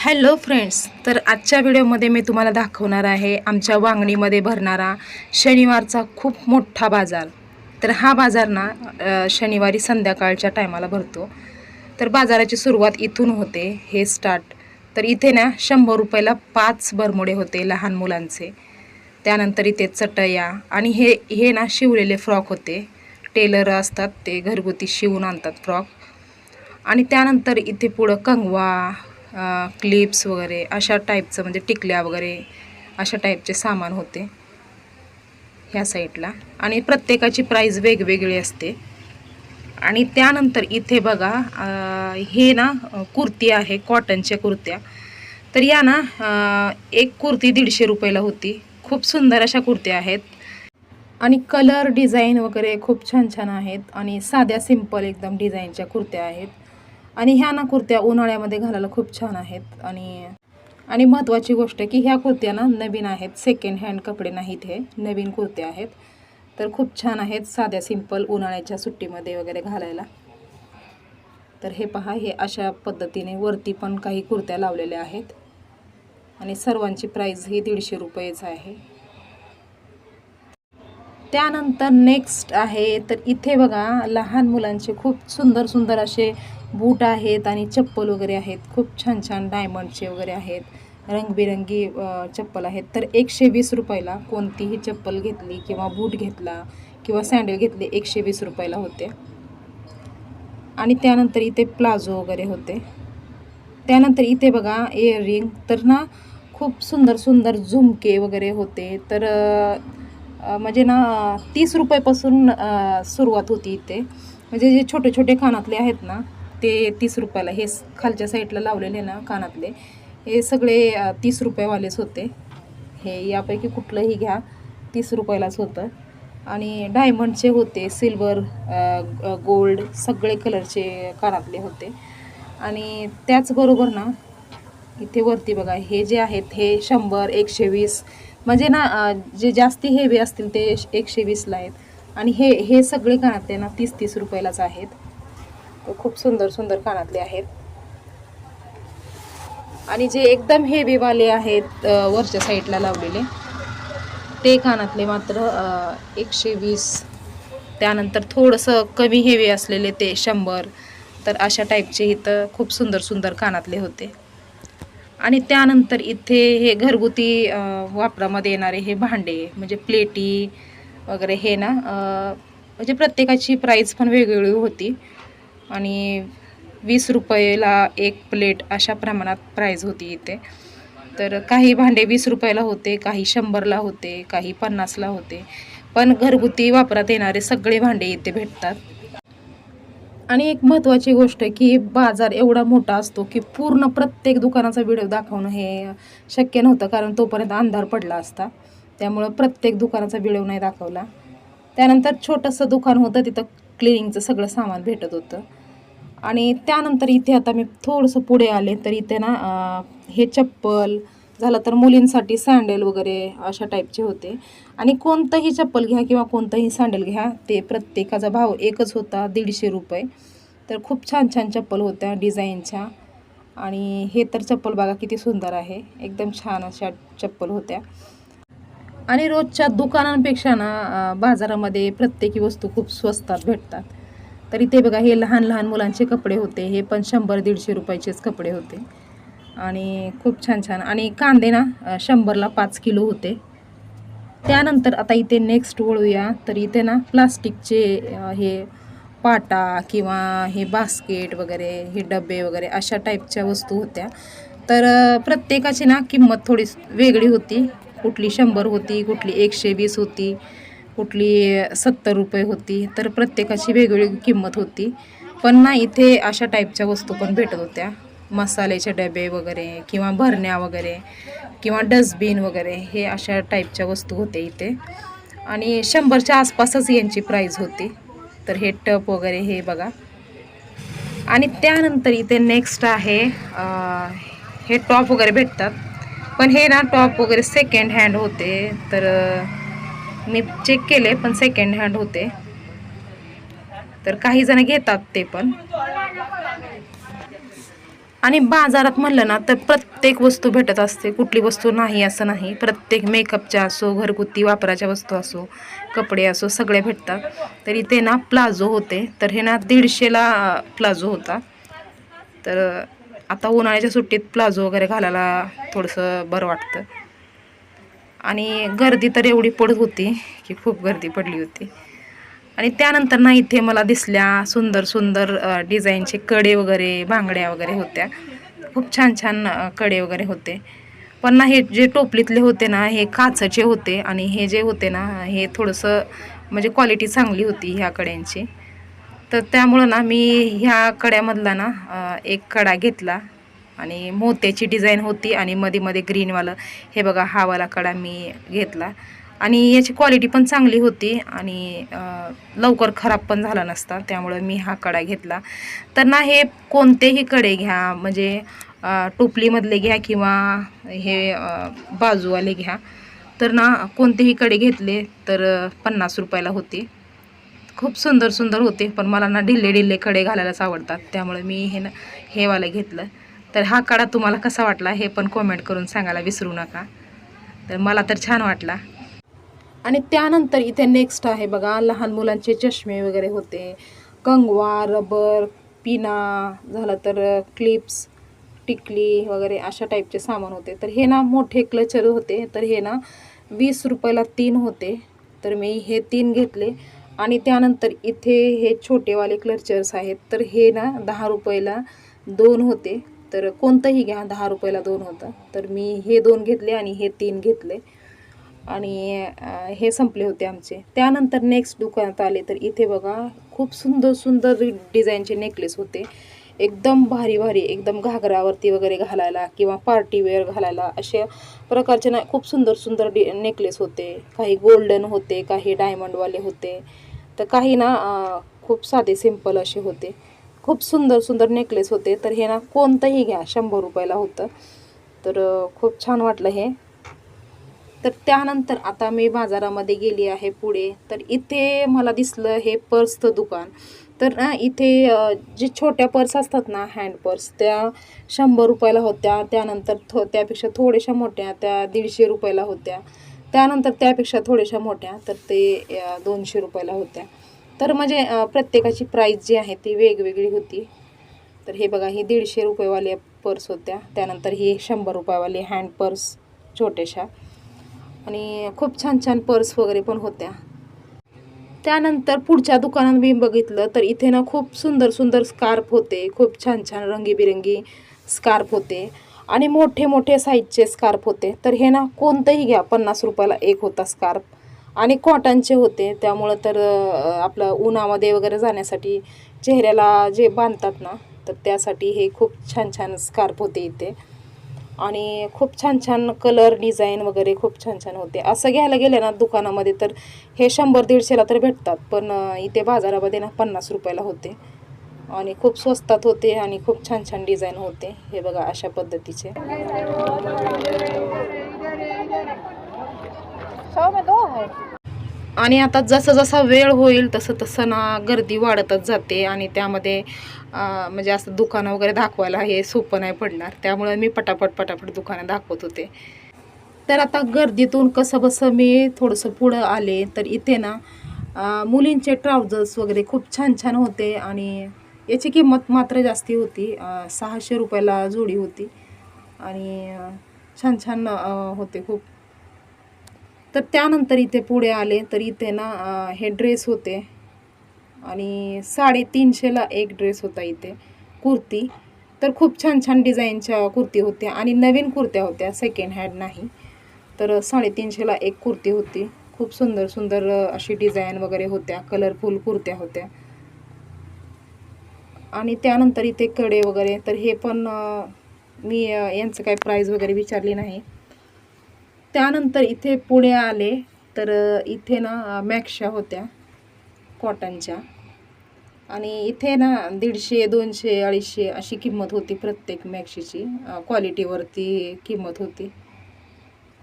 Hello friends तर आजच्या व्हिडिओमध्ये मी तुम्हाला दाखवणार आहे आमच्या वांगणीमध्ये भरणारा शनिवारचा खूप मोठा बाजार. तर हा बाजार ना शनिवारी संध्याकाळच्या टायमाला भरतो. तर बाजाराची सुरुवात इथून होते हे स्टार्ट तर इथे ना शंभर रुपयाला पाच बरमुडे होते लहान मुलांचे. त्यानंतर इथे चटया आणि हे हे ना शिवलेले फ्रॉक होते. टेलर असतात ते घरगुती शिवून आणतात फ्रॉक. आणि त्यानंतर इथे पुढं कंगवा क्लिप्स वगैरे अशा टाईपचं म्हणजे टिकल्या वगैरे अशा टाईपचे सामान होते. ह्या साईडला आणि प्रत्येकाची प्राईज वेगवेगळी असते. आणि त्यानंतर इथे बघा हे ना कुर्ती आहे कॉटनच्या कुर्त्या. तर या ना एक कुर्ती दीडशे रुपयाला होती. खूप सुंदर अशा कुर्त्या आहेत. आणि कलर डिझाईन वगैरे खूप छान छान आहेत. आणि साध्या सिंपल एकदम डिझाईनच्या कुर्त्या आहेत. आणि ह्या ना कुर्त्या उन्हाळ्यामध्ये घालायला खूप छान आहेत. आणि आणि महत्त्वाची गोष्ट की ह्या कुर्त्या ना नवीन आहेत. सेकंड हँड कपडे नाहीत हे. नवीन कुर्त्या आहेत. तर खूप छान आहेत साध्या सिंपल उन्हाळ्याच्या सुट्टीमध्ये वगैरे घालायला. तर हे पहा हे अशा पद्धतीने वरती पण काही कुर्त्या लावलेल्या आहेत. आणि सर्वांची प्राईज ही दीडशे रुपयेच आहे. त्यानंतर नेक्स्ट आहे तर इथे बघा लहान मुलांचे खूप सुंदर सुंदर असे बूट आहेत आणि चप्पल वगैरे आहेत. खूप छान छान डायमंडचे वगैरे आहेत. रंगबिरंगी चप्पल आहेत. तर एकशे वीस रुपयाला कोणतीही चप्पल घेतली किंवा बूट घेतला किंवा सँडल घेतले एकशे वीस रुपयाला होते. आणि त्यानंतर इथे प्लाझो वगैरे होते. त्यानंतर इथे बघा इयरिंग तर ना खूप सुंदर सुंदर झुमके वगैरे होते. तर म्हणजे ना तीस रुपयापासून सुरुवात होती इथे. म्हणजे जे छोटे छोटे खानातले आहेत ना ते तीस रुपयाला हे खालच्या साईडला लावलेले ना कानातले हे सगळे तीस रुपयेवालेच होते. हे यापैकी कुठलंही घ्या तीस रुपयालाच होतं. आणि डायमंडचे होते सिल्वर गोल्ड सगळे कलरचे कानातले होते. आणि त्याचबरोबर ना इथे वरती बघा हे जे आहेत हे शंभर एकशे वीस म्हणजे ना जे जास्ती हेवी असतील ते एकशे वीसला आहेत. आणि हे हे सगळे कानातले ना तीस तीस रुपयालाच आहेत. खूप सुंदर सुंदर कानातले आहेत. आणि जे एकदम हेवीवाले आहेत वरच्या साईडला लावलेले ते कानातले मात्र एकशे वीस. त्यानंतर थोडंसं कमी हेवी असलेले ते शंभर. तर अशा टाईपचे इथं खूप सुंदर सुंदर कानातले होते. आणि त्यानंतर इथे हे घरगुती वापरामध्ये येणारे हे भांडे म्हणजे प्लेटी वगैरे हे ना म्हणजे प्रत्येकाची प्राईस पण वेगवेगळी होती. आणि वीस रुपयेला एक प्लेट अशा प्रमाणात प्राईज होती इथे. तर काही भांडे वीस रुपयाला होते काही शंभरला होते काही पन्नासला होते. पण घरगुती वापरात येणारे सगळे भांडे इथे भेटतात. आणि एक महत्त्वाची गोष्ट की बाजार एवढा मोठा असतो की पूर्ण प्रत्येक दुकानाचा व्हिडिओ दाखवणं हे शक्य नव्हतं कारण तोपर्यंत अंधार पडला असता. त्यामुळं प्रत्येक दुकानाचा व्हिडिओ नाही दाखवला. त्यानंतर छोटंसं दुकान होतं तिथं क्लिनिंगचं सगळं सामान भेटत होतं. आणि त्यानंतर इथे आता मी थोडंसं पुढे आले तर इथे ना हे चप्पल झालं तर मुलींसाठी सँडल वगैरे अशा टाईपचे होते. आणि कोणतंही चप्पल घ्या किंवा कोणतंही सँडल घ्या ते प्रत्येकाचा भाव एकच होता दीडशे रुपये. तर खूप छान छान चप्पल होत्या डिझाईनच्या. आणि हे तर चप्पल बघा किती सुंदर आहे. एकदम छान अशा चप्पल होत्या. आणि रोजच्या दुकानांपेक्षा ना बाजारामध्ये प्रत्येकी वस्तू खूप स्वस्तात भेटतात. तर इथे बघा हे लहान लहान मुलांचे कपडे होते. हे पण शंभर दीडशे रुपयाचेच कपडे होते. आणि खूप छान छान. आणि कांदे ना शंभरला पाच किलो होते. त्यानंतर आता इथे नेक्स्ट वळूया. तर इथे ना प्लास्टिकचे हे पाटा किंवा हे बास्केट वगैरे हे डबे वगैरे अशा टाईपच्या वस्तू होत्या. तर प्रत्येकाची ना किंमत थोडी वेगळी होती. कुठली शंभर होती कुठली एकशे वीस होती. कुठली सत्तर रुपये होती तर प्रत्येकाची वेगवेगळी किंमत होती. पण ना इथे अशा टाईपच्या वस्तू पण भेटत होत्या. मसाल्याचे डबे वगैरे किंवा भरण्या वगैरे किंवा डस्टबिन वगैरे हे अशा टाईपच्या वस्तू होते इथे. आणि शंभरच्या आसपासच यांची प्राईज होती. तर हे टप वगैरे हे बघा. आणि त्यानंतर इथे नेक्स्ट आहे हे टॉप वगैरे भेटतात. पण हे ना टॉप वगैरे सेकंड हँड होते. तर मी चेक केले पण सेकंड हँड होते. तर काही जण घेतात ते पण. आणि बाजारात म्हणलं ना तर प्रत्येक वस्तू भेटत असते. कुठली वस्तू नाही असं नाही. प्रत्येक मेकअपच्या असो घरगुती वापराच्या वस्तू असो कपडे असो सगळे भेटतात. तर इथे ना प्लाझो होते. तर हे ना दीडशेला प्लाझो होता. तर आता उन्हाळ्याच्या सुट्टीत प्लाझो वगैरे घालायला थोडंसं बरं वाटतं. आणि गर्दी तर एवढी पडत होती की खूप गर्दी पडली होती. आणि त्यानंतर ना इथे मला दिसल्या सुंदर सुंदर डिझाईनचे कडे वगैरे बांगड्या वगैरे होत्या. खूप छान छानकडे वगैरे होते. पण ना हे जे टोपलीतले होते ना हे काचचे होते आणि हे जे होते ना हे थोडंसं म्हणजे क्वालिटी चांगली होती ह्या कड्यांची. तर त्यामुळं ना मी ह्या कड्यामधला ना एक कडा घेतला. आणि मोत्याची डिझाईन होती आणि मध्ये मध्ये ग्रीनवालं. हे बघा हावाला कडा मी घेतला. आणि याची क्वालिटी पण चांगली होती आणि लवकर खराब पण झाला नसता त्यामुळं मी हा कडा घेतला. तर ना हे कोणतेही कडे घ्या म्हणजे टोपलीमधले घ्या किंवा हे बाजूवाले घ्या. तर ना कोणतेही कडे घेतले तर पन्नास रुपयाला होते. खूप सुंदर सुंदर होते पण मला ना ढिल्ले ढिल्ले कडे घालायलाच आवडतात. त्यामुळे मी हे ना हेवालं घेतलं. तर हा काढा तुम्हाला कसा वाटला हे पण कॉमेंट करून सांगायला विसरू नका. तर मला तर छान वाटला. आणि त्यानंतर इथे नेक्स्ट आहे बघा लहान मुलांचे चष्मे वगैरे होते. कंगवा रबर पिना झालं तर क्लिप्स टिकली वगैरे अशा टाईपचे सामान होते. तर हे ना मोठे क्लचर होते. तर हे ना वीस रुपयाला तीन होते. तर मी हे तीन घेतले. आणि त्यानंतर इथे हे छोटेवाले क्लचर्स आहेत. तर हे ना दहा रुपयाला दोन होते. तर कोणतंही घ्या दहा रुपयाला दोन होतं. तर मी हे दोन घेतले आणि हे तीन घेतले. आणि हे संपले होते आमचे. त्यानंतर नेक्स्ट दुकानात आले तर इथे बघा खूप सुंदर सुंदर डिझाईनचे नेकलेस होते. एकदम भारी भारी एकदम घागरावरती वगैरे घालायला किंवा पार्टीवेअर घालायला अशा प्रकारचे ना खूप सुंदर सुंदर डि नेकलेस होते. काही गोल्डन होते काही डायमंडवाले होते. तर काही ना खूप साधे सिंपल असे होते. खूप सुंदर सुंदर नेकलेस होते. तर हे ना कोणतंही घ्या शंभर रुपयाला होतं. तर खूप छान वाटलं हे. तर त्यानंतर आता मी बाजारामध्ये गेली आहे पुढे. तर इथे मला दिसलं हे पर्सचं दुकान. तर ना इथे जे छोट्या पर्स असतात ना हँड पर्स त्या शंभर रुपयाला होत्या. त्यानंतर थो त्यापेक्षा थोड्याशा मोठ्या त्या दीडशे रुपयाला होत्या. त्यानंतर त्यापेक्षा थोड्याशा मोठ्या. तर ते दोनशे रुपयाला होत्या. तर म्हणजे प्रत्येकाची प्राईस जी आहे ती वेगवेगळी होती. तर हे बघा ही दीडशे रुपयेवाली पर्स होत्या. त्यानंतर ही शंभर रुपयावाली हँड पर्स छोट्याशा. आणि खूप छान छान पर्स वगैरे पण होत्या. त्यानंतर पुढच्या दुकानात मी बघितलं तर इथे ना खूप सुंदर सुंदर स्कार्फ होते. खूप छान छान रंगीबिरंगी स्कार्फ होते. आणि मोठे मोठे साईजचे स्कार्फ होते. तर हे ना कोणतंही घ्या पन्नास रुपयाला एक होता स्कार्फ आणि कॉटनचे होते. त्यामुळं तर आपलं उन्हामध्ये वगैरे जाण्यासाठी चेहऱ्याला जे बांधतात ना तर त्यासाठी हे खूप छान छान स्कार्फ होते इथे. आणि खूप छान छान कलर डिझाईन वगैरे खूप छान छान होते. असं घ्यायला गेलं ना दुकानामध्ये तर हे शंभर दीडशेला तर भेटतात पण इथे बाजारामध्ये ना पन्नास रुपयाला होते. आणि खूप स्वस्तात होते आणि खूप छान छान डिझाईन होते. हे बघा अशा पद्धतीचे. आणि आता जसं जसा वेळ होईल तसं तसं ना गर्दी वाढतच जाते आणि त्यामध्ये म्हणजे असं दुकानं वगैरे दाखवायला हे सोपं नाही पडणार. त्यामुळे मी पटापट पटापट दुकानं दाखवत होते. तर आता गर्दीतून कसं बसं मी थोडंसं पुढं आले तर इथे ना मुलींचे ट्राउजर्स वगैरे खूप छान छान होते आणि याची किंमत मात्र जास्ती होती. सहाशे रुपयाला जोडी होती आणि छान छान होते खूप. तर त्यानंतर इथे पुढे आले तर इथे ना हे ड्रेस होते. आणि साडेतीनशेला एक ड्रेस होता इथे कुर्ती. तर खूप छान छान डिझाईनच्या कुर्ती होत्या आणि नवीन कुर्त्या होत्या सेकंड हँड नाही. तर साडेतीनशेला एक कुर्ती होती. खूप सुंदर सुंदर अशी डिझाईन वगैरे होत्या कलरफुल कुर्त्या होत्या. आणि त्यानंतर इथे कडे वगैरे तर हे पण मी यांचं काही प्राईज वगैरे विचारली नाही. त्यानंतर इथे पुणे आले तर इथे ना मॅक्शा होत्या कॉटनच्या. आणि इथे ना दीडशे दोनशे अडीचशे अशी किंमत होती प्रत्येक मॅक्शीची क्वालिटीवरती किंमत होती.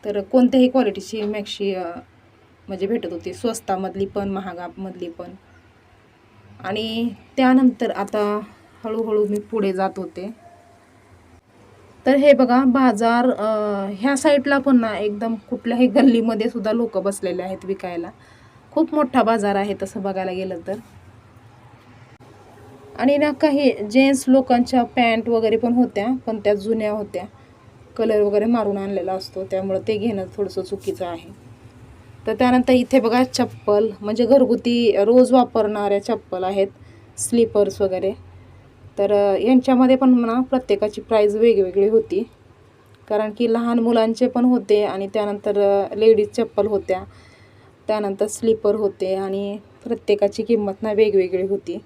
तर कोणत्याही क्वालिटीची मॅक्शी म्हणजे भेटत होती. स्वस्तामधली पण महागामधली पण. आणि त्यानंतर आता हळूहळू मी पुढे जात होते. तर हे बघा बाजार ह्या साईडला पण ना एकदम कुठल्याही गल्लीमध्ये सुद्धा लोक बसलेले आहेत विकायला. खूप मोठा बाजार आहे तसं बघायला गेलं तर. आणि ना काही जेंट्स लोकांच्या पॅन्ट वगैरे पण होत्या पण त्या जुन्या होत्या. कलर वगैरे मारून आणलेला असतो त्यामुळं ते घेणं थोडंसं चुकीचं आहे. तर त्यानंतर इथे बघा चप्पल म्हणजे घरगुती रोज वापरणाऱ्या चप्पल आहेत स्लीपर्स वगैरे. तर यांच्यामध्ये पण म्हणा प्रत्येकाची प्राईज वेगवेगळी होती. कारण की लहान मुलांचे पण होते आणि त्यानंतर लेडीज चप्पल होत्या. त्यानंतर स्लीपर होते आणि प्रत्येकाची किंमत ना वेगवेगळी होती.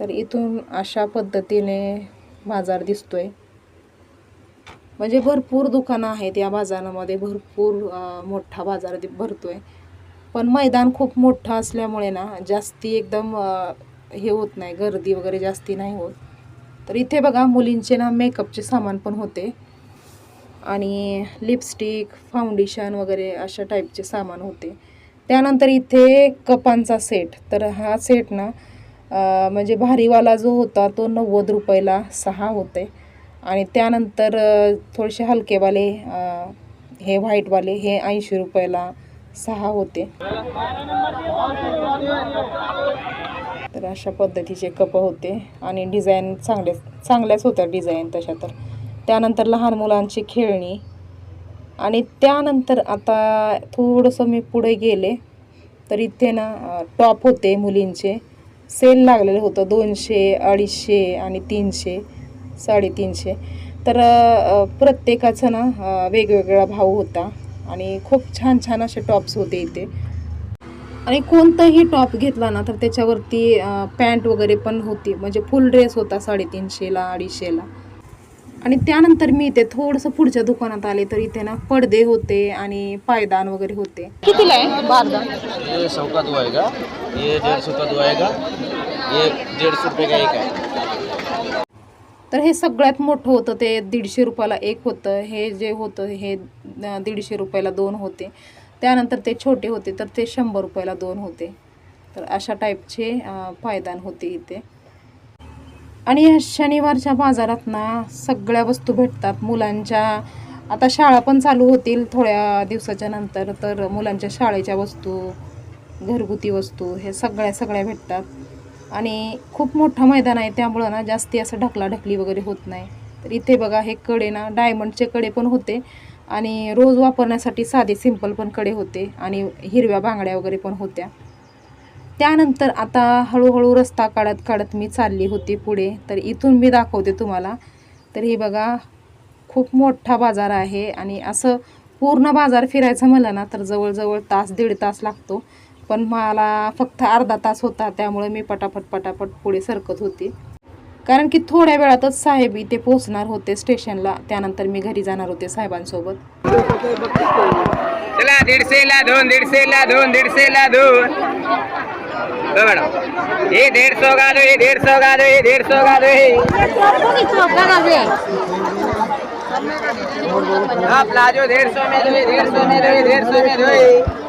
तर इथून अशा पद्धतीने बाजार दिसतोय. म्हणजे भरपूर दुकानं आहेत या बाजारामध्ये भरपूर मोठा बाजार भरतो आहे पण मैदान खूप मोठं असल्यामुळे ना जास्ती एकदम हे होत नाही गर्दी वगैरे जास्ती नाही होत. तर इथे बघा मुलींचे ना मेकअपचे सामान पण होते. आणि लिपस्टिक फाउंडेशन वगैरे अशा टाईपचे सामान होते. त्यानंतर इथे कपांचा सेट. तर हा सेट ना म्हणजे भारीवाला जो होता तो नव्वद रुपयाला सहा होते. आणि त्यानंतर थोडेसे हलकेवाले हे व्हाईटवाले हे ऐंशी रुपयाला सहा होते. तर अशा पद्धतीचे कप होते आणि डिझाईन चांगले चांगल्याच होत्या डिझाईन तशा तर. त्यानंतर लहान मुलांची खेळणी आणि त्यानंतर आता थोडंसं मी पुढे गेले तर इथे ना टॉप होते मुलींचे. सेल लागलेलं होतं दोनशे अडीचशे आणि तीनशे. साडेतीनशे. तर प्रत्येकाचा ना वेगवेगळा भाव होता आणि खूप छान छान असे टॉप्स होते इथे. आणि कोणताही टॉप घेतला ना तर त्याच्यावरती पॅन्ट वगैरे पण होती. म्हणजे फुल ड्रेस होता साडेतीनशेला अडीचशेला. आणि त्यानंतर मी इथे थोडंसं पुढच्या दुकानात आले तर इथे ना पडदे होते आणि पायदान वगैरे होते. कितीला आहे? बारदान सौ का दो आएगा ये डेढ़ सौ का दो आएगा ये डेढ़ सौ रुपये का एक आहे? तर हे सगळ्यात मोठं होतं ते दीडशे रुपयाला एक होतं हे जे होतं हे दीडशे रुपयाला दोन होते. त्यानंतर ते छोटे होते तर ते शंभर रुपयाला दोन होते. तर अशा टाईपचे फायदान पायदान होते इथे. आणि या शनिवारच्या बाजारात ना सगळ्या वस्तू भेटतात. मुलांच्या आता शाळा पण चालू होतील थोड्या दिवसाच्या नंतर तर मुलांच्या शाळेच्या वस्तू घरगुती वस्तू हे सगळ्या सगळ्या भेटतात. आणि खूप मोठं मैदान आहे त्यामुळं ना जास्ती असं ढकलाढकली वगैरे होत नाही. तर इथे बघा हे कडे ना डायमंडचे कडे पण होते आणि रोज वापरण्यासाठी साधे सिंपल पण कडे होते आणि हिरव्या बांगड्या वगैरे पण होत्या. त्यानंतर आता हळूहळू रस्ता काढत काढत मी चालली होती पुढे. तर इथून मी दाखवते तुम्हाला. तर ही बघा खूप मोठा बाजार आहे आणि असं पूर्ण बाजार फिरायचं म्हणलं ना तर जवळजवळ तास दीड तास लागतो. पण मला फक्त अर्धा तास होता त्यामुळे मी पटापट पटापट पुढे सरकत होती. कारण की थोड्या वेळातच साहेब इथे पोहोचणार होते स्टेशनला त्यानंतर मी घरी जाणार होते साहेबांसोबत. चला दीडशेला दोन दीडशेला दोन दीडशेला दोन. दो मॅडम ये डेढ़ सौ का दो ये में दो में दो में दो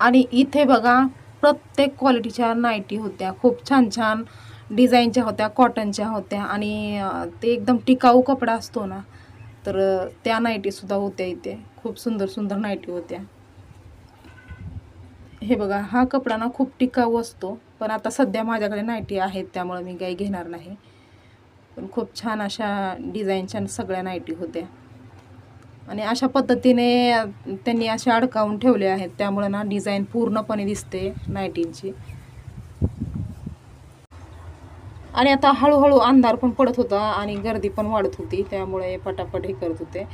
आणि इथे बघा प्रत्येक क्वालिटीच्या नाईटी होत्या. खूप छान छान डिझाईनच्या होत्या कॉटनच्या होत्या. आणि ते एकदम टिकाऊ कपडा असतो ना तर त्या नाईटीसुद्धा होत्या इथे. खूप सुंदर सुंदर नाईटी होत्या. हे बघा हा कपडा ना खूप टिकाऊ असतो पण आता सध्या माझ्याकडे नाईटी आहेत त्यामुळे मी काही घेणार नाही. पण खूप छान अशा डिझाईनच्या सगळ्या नाईटी होत्या. आणि अशा पद्धतीने त्यांनी असे अडकावून ठेवले आहेत त्यामुळे ना डिझाईन पूर्णपणे दिसते नाईटींची. आणि आता हळूहळू अंधार पण पडत होता आणि गर्दी पण वाढत होती त्यामुळे पटापट हे करत होते.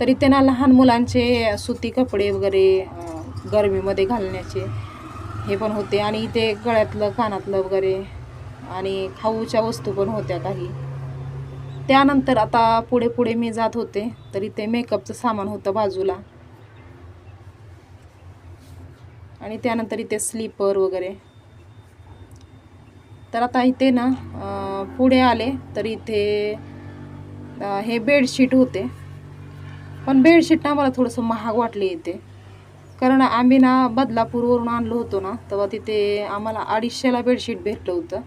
तरी त्यांना लहान मुलांचे सुती कपडे वगैरे गरमीमध्ये घालण्याचे. हे पण होते. आणि इथे गळ्यातलं कानातलं वगैरे आणि खाऊच्या वस्तू पण होत्या काही. त्यानंतर आता पुढे पुढे मी जात होते. तर इथे मेकअपचं सामान होतं बाजूला. आणि त्यानंतर इथे स्लीपर वगैरे. तर आता इथे ना पुढे आले तर इथे हे बेडशीट होते. पण बेडशीट ना मला थोडंसं महाग वाटले इथे. कारण आम्ही ना बदलापूरवरून आणलो होतो ना तेव्हा तिथे आम्हाला अडीचशेला बेडशीट भेटलं होतं.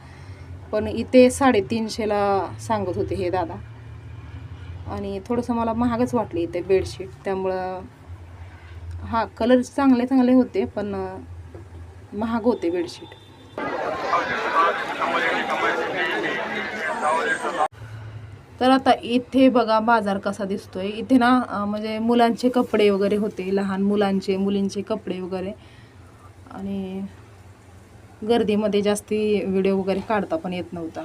पण इथे साडेतीनशेला सांगत होते हे दादा. आणि थोडंसं मला महागच वाटले इथे बेडशीट त्यामुळं हा कलर चांगले चांगले होते पण महाग होते बेडशीट तर आता इथे बघा बाजार कसा दिसतोय. इथे ना म्हणजे मुलांचे कपडे वगैरे होते लहान मुलांचे मुलींचे कपडे वगैरे. आणि गर्दीमध्ये जास्ती व्हिडिओ वगैरे काढता पण येत नव्हता.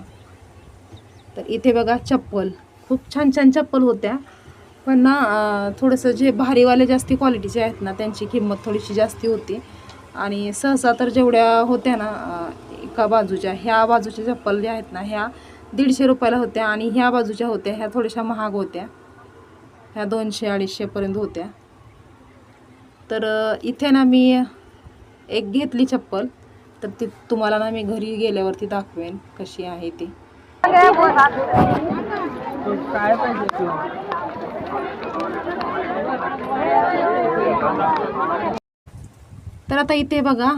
तर इथे बघा चप्पल. खूप छान छान चप्पल होत्या. पण ना थोडंसं जे भारीवाले जास्ती क्वालिटीचे आहेत ना त्यांची किंमत थोडीशी जास्ती होती. आणि सहसा तर जेवढ्या होत्या ना एका बाजूच्या ह्या बाजूच्या चप्पल ज्या आहेत ना ह्या दीडशे रुपयाला होत्या आणि ह्या बाजूच्या होत्या ह्या थोड्याशा महाग होत्या. ह्या दोनशे अडीचशेपर्यंत होत्या. तर इथे ना मी एक घेतली चप्पल. तर ती तुम्हाला ना मी घरी गेल्यावरती दाखवेन कशी आहे ती. काय पाहिजे तर आता इथे बघा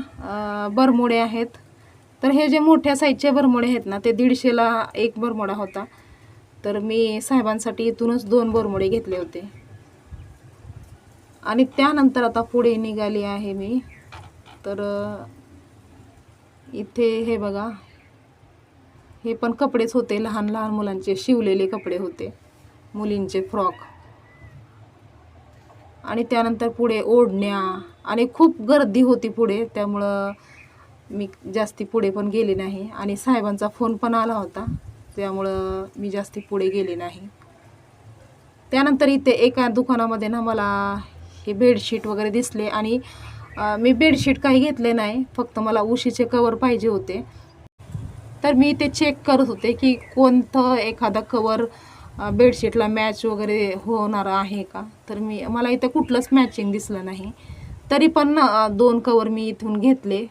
बरमुडे आहेत. तर हे जे मोठ्या साईजचे बरमोडे आहेत ना ते दीडशेला एक बरमोडा होता. तर मी साहेबांसाठी इथूनच दोन बरमुडे घेतले होते. आणि त्यानंतर आता पुढे निघाली आहे मी. तर इथे हे बघा. हे पण कपडेच होते लहान लहान मुलांचे शिवलेले कपडे होते मुलींचे फ्रॉक. आणि त्यानंतर पुढे ओढण्या. आणि खूप गर्दी होती पुढे त्यामुळं मी जास्ती पुढे पण गेले नाही आणि साहेबांचा फोन पण आला होता त्यामुळं मी जास्ती पुढे गेले नाही. त्यानंतर इथे एका दुकानामध्ये ना मला हे बेडशीट वगैरे दिसले आणि मी बेडशीट काही घेतले नाही फक्त मला उशीचे कवर पाहिजे होते. तर मी ते चेक करत होते की कोणतं एखादा कवर बेडशीटला मॅच वगैरे होणार आहे का? तर मी मला इथं कुठलंच मॅचिंग दिसलं नाही. तरी पण दोन कवर मी इथून घेतले.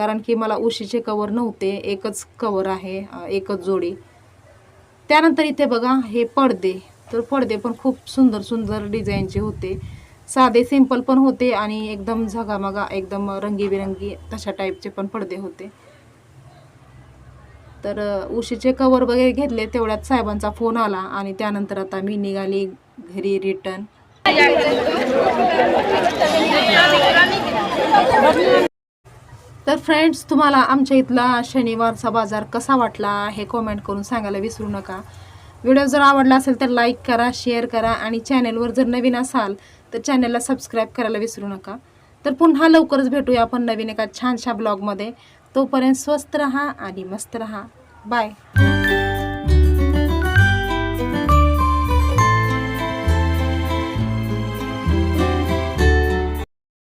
कारण की मला उशीचे कवर नव्हते एकच कवर आहे एकच जोडी. त्यानंतर इथे बघा हे पडदे. तर पडदे पण खूप सुंदर सुंदर डिझाईनचे होते. साधे सिंपल पण होते आणि एकदम झगामगा एकदम रंगीबिरंगी तशा टाईपचे पण पडदे होते. तर उशीचे कवर वगैरे घेतले तेवढ्यात साहेबांचा फोन आला आणि त्यानंतर आता मी निघाली घरी रिटर्न तर फ्रेंड्स तुम्हाला आमच्या इथला शनिवारचा बाजार कसा वाटला हे कॉमेंट करून सांगायला विसरू नका. व्हिडिओ जर आवडला असेल तर लाईक करा शेअर करा आणि चॅनेलवर जर नवीन असाल तर चॅनेलला सबस्क्राईब करायला विसरू नका. तर पुन्हा लवकरच भेटूया आपण नवीन एका छानशा ब्लॉगमध्ये तोपर्यंत स्वस्त रहा आणि मस्त रहा. बाय